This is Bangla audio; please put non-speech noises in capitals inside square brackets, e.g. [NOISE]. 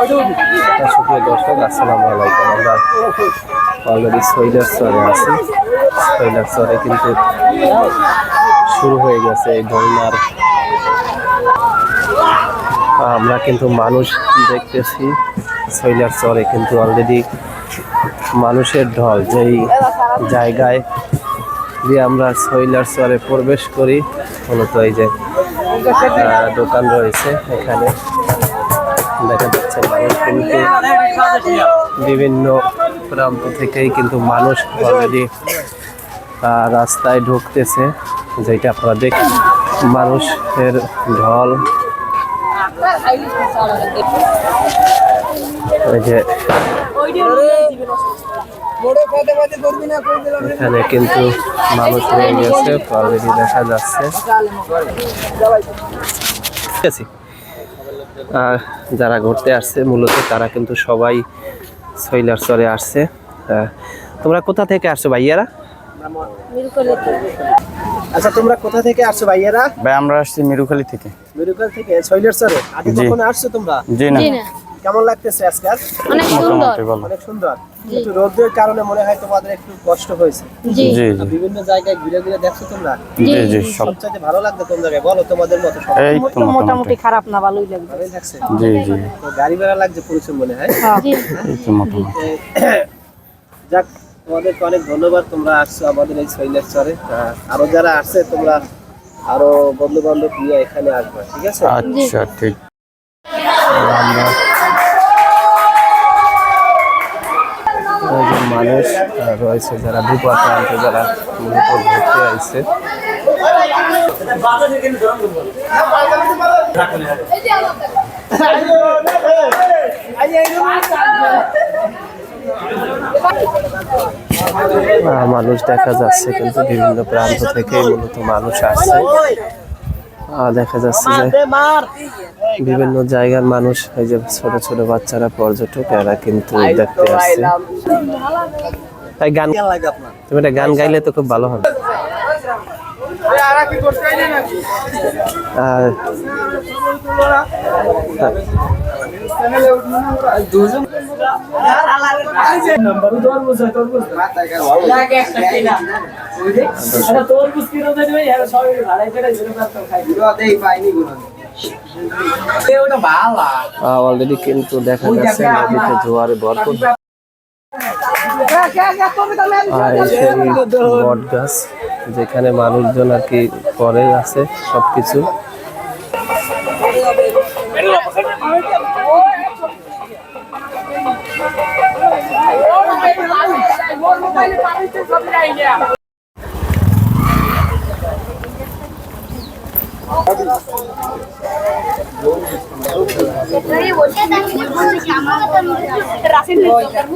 আমরা চরে চরে কিন্তু শুরু হয়ে গেছে বন্যার আমরা কিন্তু মানুষ দেখতেছি। সৈলার চরে কিন্তু অলরেডি মানুষের ঢল, যেই জায়গায় দিয়ে আমরা সৈলার চরে প্রবেশ করি, মূলত এই যে দোকান রয়েছে এখানে। দেখা মানুষ কিন্তু বিভিন্ন প্রান্ত থেকেই কিন্তু মানুষ অলরেডি রাস্তায় ঢুকতেছে, যেটা আপনারা দেখ, মানুষের ঢল। এখানে কিন্তু মানুষ হয়ে গেছে দেখা যাচ্ছে। ঠিক আছে। যারা ঘুরতে আসছে মূলত তারা কিন্তু সবাই সৈলার চরে আসছে। তোমরা কোথা থেকে আসছো ভাইয়ারা? আচ্ছা তোমরা কোথা থেকে আসছো ভাইয়ারা? ভাই আমরা আসছি মিরুখালী থেকে। মেডিকেল থেকে সৈলার চরে। আগে। কখনো আসছো তোমরা? জি না। কেমন লাগতেছে আজকাল অনেক সুন্দর। অনেক সুন্দর। একটু রোদের কারণে মনে হয় তোমাদের একটু কষ্ট হয়েছে। জি। জি। বিভিন্ন জায়গায় ঘুরে ঘুরে দেখছ তোমরা? জি জি সব। সবচাইতে ভালো লাগতো কোন জায়গায়? বলো তোমাদের মতো এই তো মোটামুটি খারাপ না ভালোই লাগবে লাগছে? জি জি। তো গাড়ি ভাড়া লাগছে প্রচুর মনে হয়? জি এই তো মোটামুটি। [COUGHS] যাক তোমাদেরকে অনেক ধন্যবাদ। তোমরা আসছো আমাদের এই আহ, আরও যারা আসছে তোমরা আরও বন্ধু বান্ধব নিয়ে এখানে আসবে ঠিক আছে? আচ্ছা ঠিক। আমরা রয়েছে যারা দুপা প্রান্তে যারা ঘুরতে আসছে মানুষ দেখা যাচ্ছে কিন্তু বিভিন্ন প্রান্ত থেকে মূলত মানুষ আসছে। দেখা যাচ্ছে যে বিভিন্ন জায়গার মানুষ, এই যে ছোট ছোট বাচ্চারা পর্যটক এরা কিন্তু দেখতে আসছে। তাই গান তুমি একটা গান গাইলে তো খুব ভালো হবে। আর অলরেডি কিন্তু দেখা যাচ্ছে নদীতে জোয়ারে ভরপুর। আর বট গাছ যেখানে মানুষজন আর কি পরে আছে সবকিছু। Gracias.